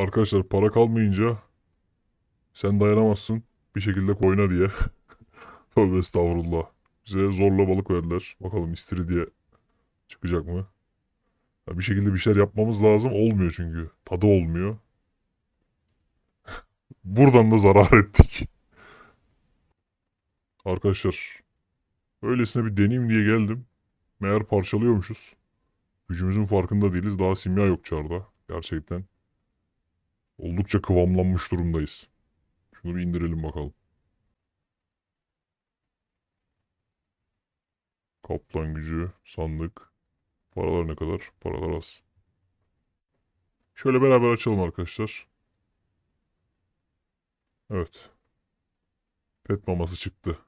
Arkadaşlar para kalmayınca sen dayanamazsın bir şekilde koyna diye. Tövbe estağfurullah. Bize zorla balık verdiler. Bakalım istiridye çıkacak mı? Ya bir şekilde bir şeyler yapmamız lazım. Olmuyor çünkü. Tadı olmuyor. Buradan da zarar ettik. Arkadaşlar öylesine bir deneyeyim diye geldim. Meğer parçalıyormuşuz. Gücümüzün farkında değiliz. Daha simya yok çarda. Gerçekten. Oldukça kıvamlanmış durumdayız. Şunu bir indirelim bakalım. Kaplan gücü, sandık. Paralar ne kadar? Paralar az. Şöyle beraber açalım arkadaşlar. Evet. Pet maması çıktı.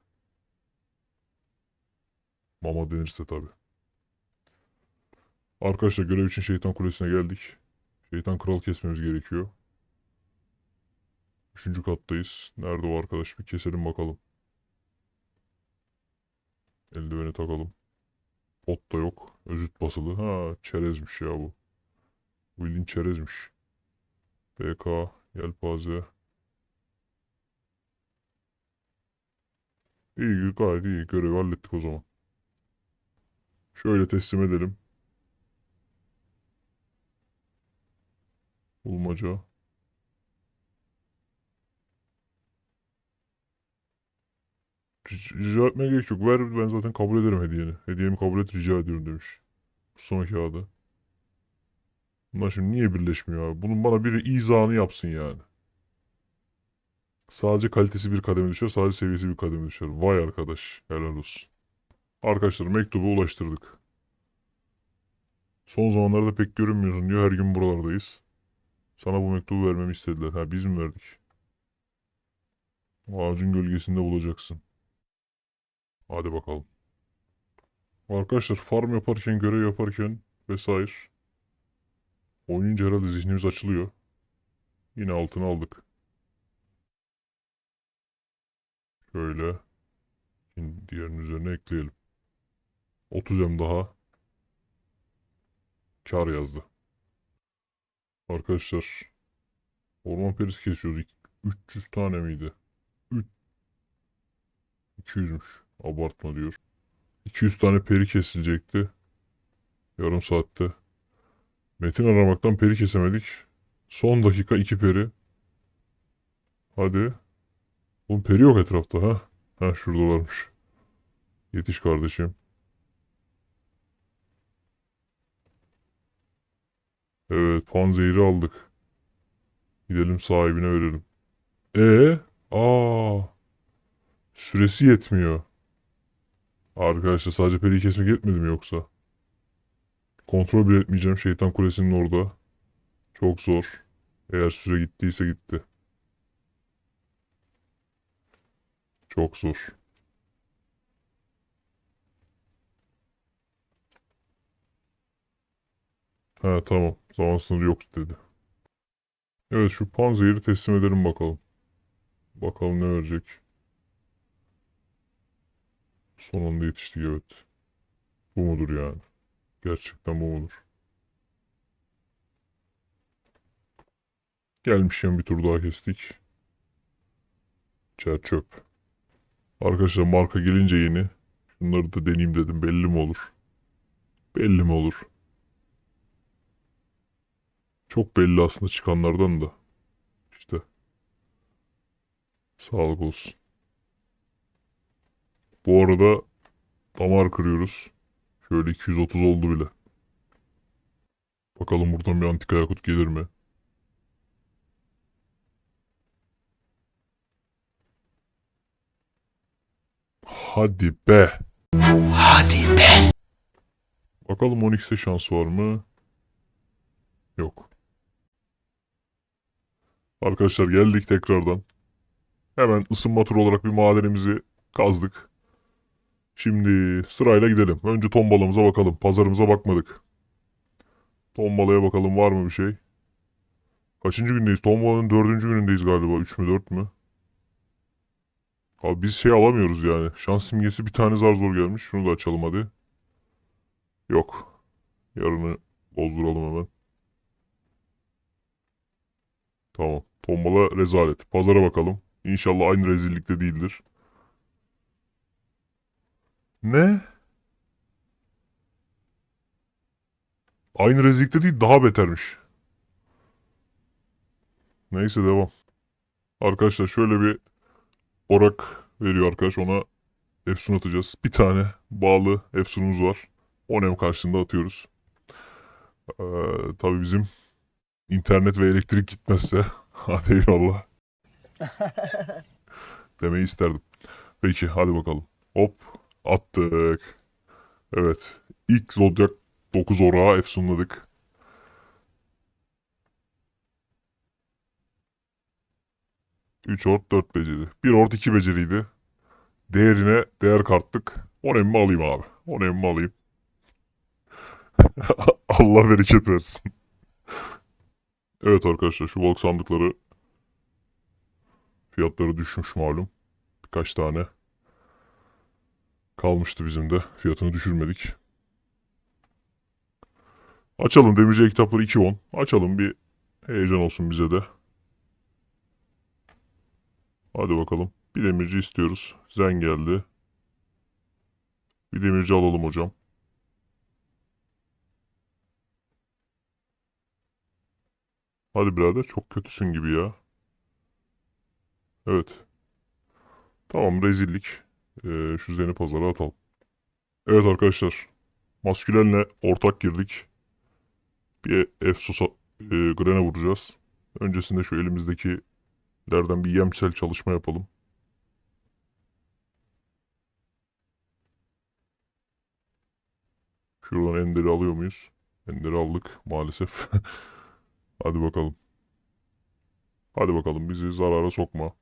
Mama denirse tabi. Arkadaşlar görev için şeytan kulesine geldik. Şeytan kral kesmemiz gerekiyor. Üçüncü kattayız. Nerede o arkadaş? Bir keselim bakalım. Eldiveni takalım. Pot da yok. Özüt basılı. Ha çerezmiş ya bu. Willing çerezmiş. BK, yelpaze. İyi gayet iyi. Görevi hallettik o zaman. Şöyle teslim edelim. Bulmaca. Rica etmeye gerek yok. Ver ben zaten kabul ederim hediyeni. Hediyemi kabul et rica ediyorum demiş. Son kağıdı. Bunlar şimdi niye birleşmiyor abi? Bunun bana biri izahını yapsın yani. Sadece kalitesi bir kademe düşer, sadece seviyesi bir kademe düşer. Vay arkadaş, helal olsun. Arkadaşlar mektubu ulaştırdık. Son zamanlarda pek görünmüyorsun diyor. Her gün buralardayız. Sana bu mektubu vermemi istediler. Ha biz mi verdik? Ağacın gölgesinde bulacaksın. Hadi bakalım. Arkadaşlar farm yaparken, görev yaparken vesaire. Oynayınca herhalde zihnimiz açılıyor. Yine altını aldık. Şöyle. Şimdi diğerinin üzerine ekleyelim. 30 hem daha. Kar yazdı. Arkadaşlar. Orman perisi kesiyoruz. İk- 300 tane miydi? Üç- 200'müş. Abartma diyor. 200 tane peri kesilecekti. Yarım saatte. Metin aramaktan peri kesemedik. Son dakika iki peri. Hadi. Oğlum peri yok etrafta ha. Ha şuradalarmış. Yetiş kardeşim. Evet panzehiri aldık. Gidelim sahibine verelim. E, aa, süresi yetmiyor. Arkadaşlar sadece periyi kesmek yetmedi mi yoksa? Kontrol bile etmeyeceğim şeytan kulesinin orada. Çok zor. Eğer süre gittiyse gitti. Çok zor. Ha tamam. Zaman sınırı yok dedi. Evet şu panzehiri teslim edelim bakalım. Bakalım ne verecek. Son anda yetiştik evet. Bu mudur yani? Gerçekten bu mudur? Gelmişken bir tur daha kestik. Çer çöp. Arkadaşlar marka gelince yeni. Şunları da deneyeyim dedim. Belli mi olur? Belli mi olur? Çok belli aslında çıkanlardan da. İşte. Sağlık olsun. Bu arada damar kırıyoruz. Şöyle 230 oldu bile. Bakalım buradan bir antika yakut gelir mi? Hadi be. Hadi be. Bakalım Onyx'te şans var mı? Yok. Arkadaşlar geldik tekrardan. Hemen ısınma turu olarak bir madenimizi kazdık. Şimdi sırayla gidelim. Önce ton balığımıza bakalım. Pazarımıza bakmadık. Ton balığa bakalım var mı bir şey? Kaçıncı gündeyiz? Ton balığının dördüncü günündeyiz galiba. Üç mü dört mü? Abi biz şey alamıyoruz yani. Şans simgesi bir tane zar zor gelmiş. Şunu da açalım hadi. Yok. Yarını bozduralım hemen. Tamam. Tombala rezalet. Pazara bakalım. İnşallah aynı rezillikte değildir. Ne? Aynı rezillikte değil daha betermiş. Neyse devam. Arkadaşlar şöyle bir orak veriyor arkadaş ona Efsun atacağız. Bir tane bağlı Efsun'umuz var. Onem karşılığında atıyoruz. Ee, tabii bizim internet ve elektrik gitmezse hadi eyvallah. Demeyi isterdim. Peki hadi bakalım. Hop attık. Evet. İlk Zodiac 9 orağı efsunladık. Üç ort 4 beceri. Bir ort 2 beceriydi. Değerine değer kattık. On emmi alayım abi. On emmi alayım. Allah bereket versin. Evet arkadaşlar şu balık sandıkları fiyatları düşmüş malum. Birkaç tane kalmıştı bizim de. Fiyatını düşürmedik. Açalım demirci kitapları 2.10. Açalım bir heyecan olsun bize de. Hadi bakalım. Bir demirci istiyoruz. Zen geldi. Bir demirci alalım hocam. Hadi birader çok kötüsün gibi ya. Evet. Tamam rezillik. Ee, şu zeni pazara atalım. Evet arkadaşlar. Maskülenle ortak girdik. Bir Efsus'a e, Gren'e vuracağız. Öncesinde şu elimizdekilerden bir yemsel çalışma yapalım. Şuradan Ender'i alıyor muyuz? Ender'i aldık maalesef. Hadi bakalım. Hadi bakalım bizi zarara sokma.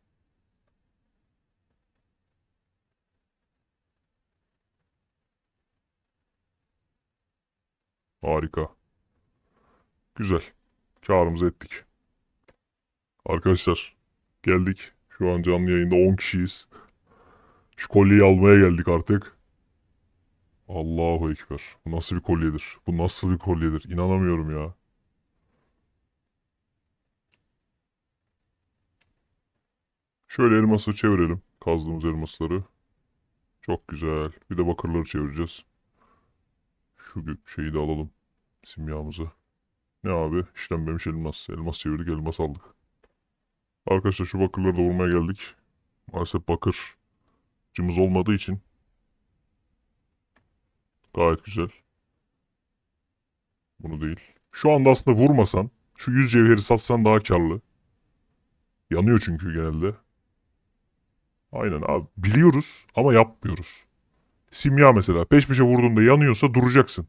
Harika. Güzel. Kârımızı ettik. Arkadaşlar geldik. Şu an canlı yayında 10 kişiyiz. Şu kolyeyi almaya geldik artık. Allahu Ekber. Bu nasıl bir kolyedir? Bu nasıl bir kolyedir? İnanamıyorum ya. Şöyle elması çevirelim. Kazdığımız elmasları. Çok güzel. Bir de bakırları çevireceğiz. Şu şeyi de alalım. Simyamızı. Ne abi? İşlenmemiş elmas. Elmas çevirdik, elmas aldık. Arkadaşlar şu bakırları da vurmaya geldik. Maalesef bakırcımız olmadığı için gayet güzel. Bunu değil. Şu anda aslında vurmasan, şu 100 cevheri satsan daha karlı. Yanıyor çünkü genelde. Aynen abi. Biliyoruz ama yapmıyoruz. Simya mesela peş peşe vurduğunda yanıyorsa duracaksın.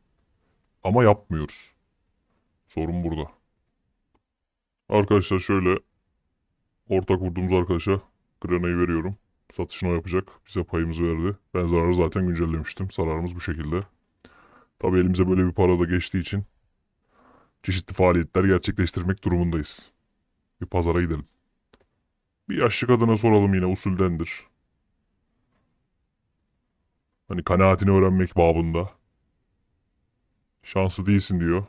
Ama yapmıyoruz. Sorun burada. Arkadaşlar şöyle ortak vurduğumuz arkadaşa Grana'yı veriyorum. Satışını o yapacak. Bize payımızı verdi. Ben zararı zaten güncellemiştim. Zararımız bu şekilde. Tabii elimize böyle bir para da geçtiği için çeşitli faaliyetler gerçekleştirmek durumundayız. Bir pazara gidelim. Bir yaşlı kadına soralım yine usuldendir. Hani kanaatini öğrenmek babında. Şanslı değilsin diyor.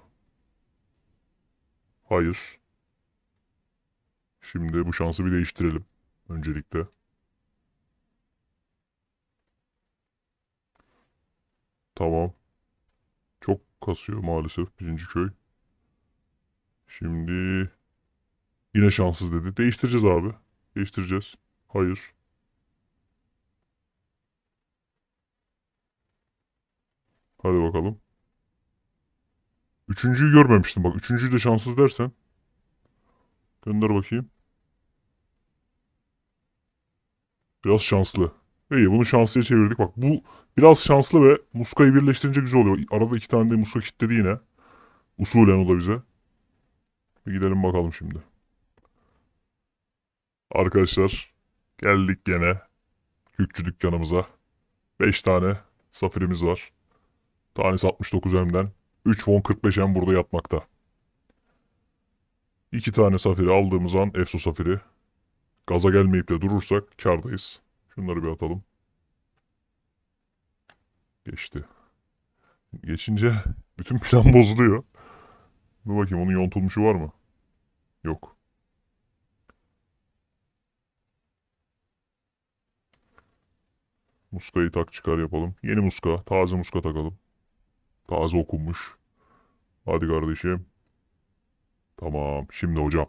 Hayır. Şimdi bu şansı bir değiştirelim. Öncelikle. Tamam. Çok kasıyor maalesef birinci köy. Şimdi yine şanssız dedi. Değiştireceğiz abi. Değiştireceğiz. Hayır. Hadi bakalım. Üçüncüyü görmemiştim bak. Üçüncüyü de şanssız dersen. Gönder bakayım. Biraz şanslı. İyi bunu şanslıya çevirdik. Bak bu biraz şanslı ve muskayı birleştirince güzel oluyor. Arada iki tane de muska kilitledi yine. Usulen o da bize. Bir gidelim bakalım şimdi. Arkadaşlar geldik gene Kürkçü dükkanımıza. 5 tane safirimiz var. Tanesi 69M'den. 3 von 45M burada yatmakta. 2 tane safiri aldığımız an EFSO safiri. Gaza gelmeyip de durursak kardayız. Şunları bir atalım. Geçti. Geçince bütün plan bozuluyor. Dur bakayım onun yontulmuşu var mı? Yok. Muskayı tak çıkar yapalım. Yeni muska, taze muska takalım. Taze okunmuş. Hadi kardeşim. Tamam. Şimdi hocam.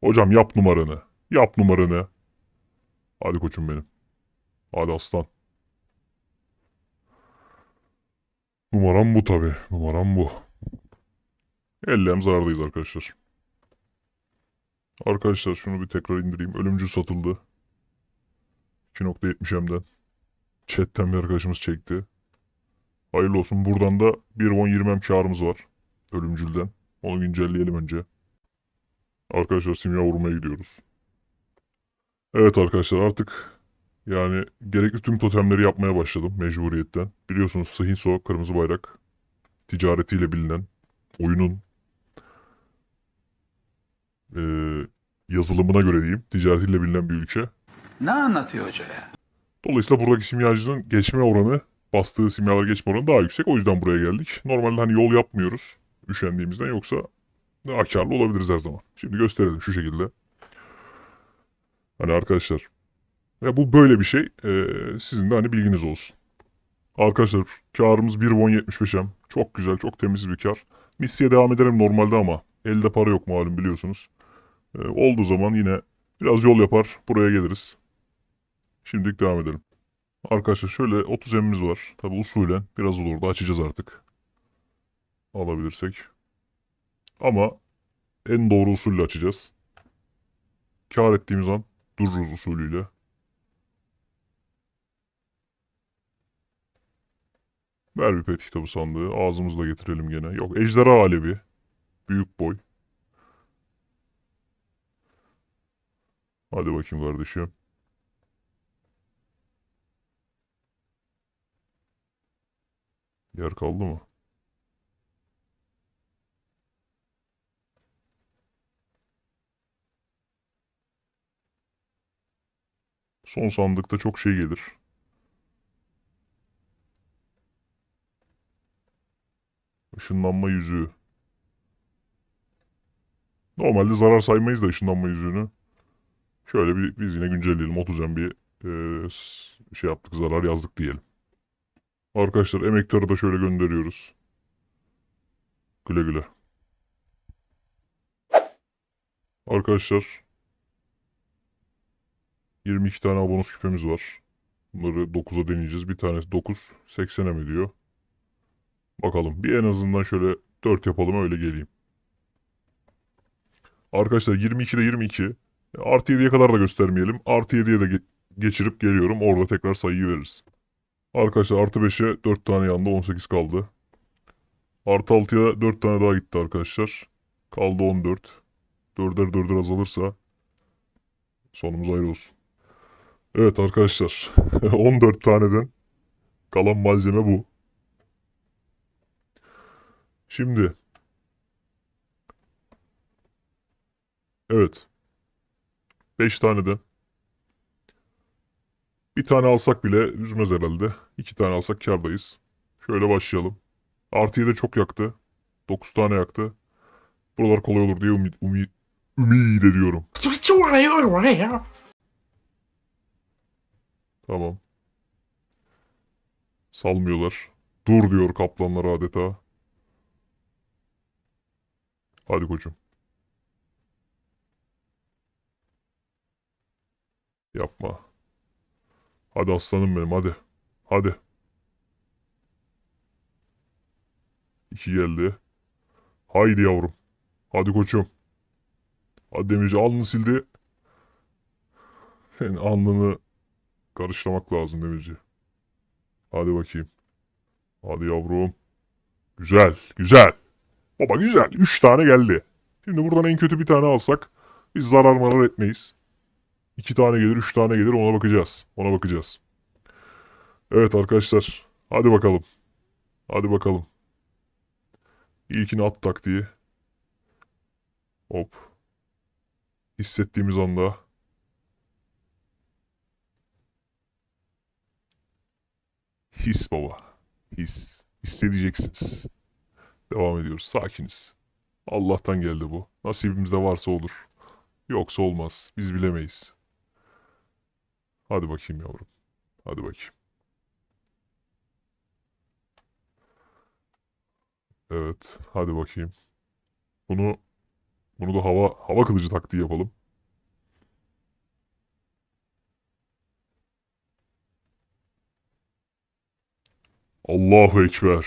Hocam yap numaranı. Yap numaranı. Hadi koçum benim. Hadi aslan. Numaram bu tabi. Numaram bu. Ellem zarardayız arkadaşlar. Arkadaşlar şunu bir tekrar indireyim. Ölümcül satıldı. 2.70M'den. Chat'ten bir arkadaşımız çekti. Hayırlı olsun. Buradan da 1.10-20M karımız var. Ölümcülden. Onu güncelleyelim önce. Arkadaşlar simya vurmaya gidiyoruz. Evet arkadaşlar artık yani gerekli tüm totemleri yapmaya başladım mecburiyetten. Biliyorsunuz Sıhinso kırmızı bayrak ticaretiyle bilinen oyunun eee, yazılımına göre diyeyim ticaretiyle bilinen bir ülke. Ne anlatıyor hoca ya? Dolayısıyla buradaki simyacının geçme oranı, bastığı simyalar geçme oranı daha yüksek. O yüzden buraya geldik. Normalde hani yol yapmıyoruz üşendiğimizden yoksa daha karlı olabiliriz her zaman. Şimdi gösterelim şu şekilde. Hani arkadaşlar ya bu böyle bir şey. Ee, sizin de hani bilginiz olsun. Arkadaşlar karımız 1.1075M. Çok güzel, çok temiz bir kar. Missiye devam ederim normalde ama elde para yok malum biliyorsunuz. Ee, olduğu zaman yine biraz yol yapar buraya geliriz. Şimdilik devam edelim. Arkadaşlar şöyle 30 emimiz var. Tabi usulen biraz olur da açacağız artık. Alabilirsek. Ama en doğru usulle açacağız. Kar ettiğimiz an dururuz usulüyle. Ver bir pet kitabı sandığı. Ağzımızla getirelim gene. Yok ejderha alevi. Büyük boy. Hadi bakayım kardeşim. Yer kaldı mı? Son sandıkta çok şey gelir. Işınlanma yüzüğü. Normalde zarar saymayız da ışınlanma yüzüğünü. Şöyle bir biz yine güncelleyelim. 30 bir e, şey yaptık zarar yazdık diyelim. Arkadaşlar emektarı da şöyle gönderiyoruz. Güle güle. Arkadaşlar 22 tane bonus küpemiz var. Bunları 9'a deneyeceğiz. Bir tanesi 9, 80'e mi diyor? Bakalım. Bir en azından şöyle 4 yapalım öyle geleyim. Arkadaşlar 22'de 22. Artı 7'ye kadar da göstermeyelim. Artı 7'ye de ge- geçirip geliyorum. Orada tekrar sayıyı veririz. Arkadaşlar artı 5'e 4 tane yandı 18 kaldı. Artı 6'ya 4 tane daha gitti arkadaşlar. Kaldı 14. 4'er 4'er azalırsa sonumuz ayrı olsun. Evet arkadaşlar 14 taneden kalan malzeme bu. Şimdi evet 5 taneden bir tane alsak bile üzmez herhalde. İki tane alsak kârdayız. Şöyle başlayalım. Artıyı da çok yaktı. 9 tane yaktı. Buralar kolay olur diye ümit, ümit, ümit ediyorum. Tamam. Salmıyorlar. Dur diyor kaplanlar adeta. Hadi koçum. Yapma. Hadi aslanım benim hadi. Hadi. İki geldi. Haydi yavrum. Hadi koçum. Hadi demirci alnını sildi. Senin alnını karışlamak lazım demirci. Hadi bakayım. Hadi yavrum. Güzel, güzel. Baba güzel. Üç tane geldi. Şimdi buradan en kötü bir tane alsak biz zarar marar etmeyiz. İki tane gelir, üç tane gelir ona bakacağız. Ona bakacağız. Evet arkadaşlar. Hadi bakalım. Hadi bakalım. İlkini at taktiği. Hop. Hissettiğimiz anda. His baba. His. Hissedeceksiniz. Devam ediyoruz. Sakiniz. Allah'tan geldi bu. Nasibimizde varsa olur. Yoksa olmaz. Biz bilemeyiz. Hadi bakayım yavrum. Hadi bakayım. Evet. Hadi bakayım. Bunu bunu da hava hava kılıcı taktiği yapalım. Allahu Ekber.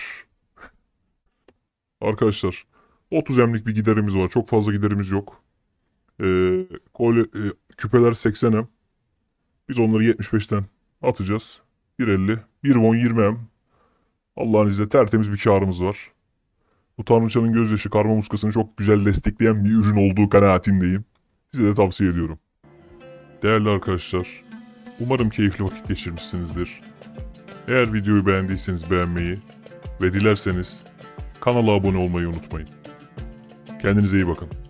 Arkadaşlar 30 emlik bir giderimiz var. Çok fazla giderimiz yok. Ee, kolye, e, küpeler 80 em. Biz onları 75'ten atacağız. 1.50. 1 won 20 em. Allah'ın izniyle tertemiz bir karımız var. Bu Tanrıçanın gözyaşı karma muskasını çok güzel destekleyen bir ürün olduğu kanaatindeyim. Size de tavsiye ediyorum. Değerli arkadaşlar, umarım keyifli vakit geçirmişsinizdir. Eğer videoyu beğendiyseniz beğenmeyi ve dilerseniz kanala abone olmayı unutmayın. Kendinize iyi bakın.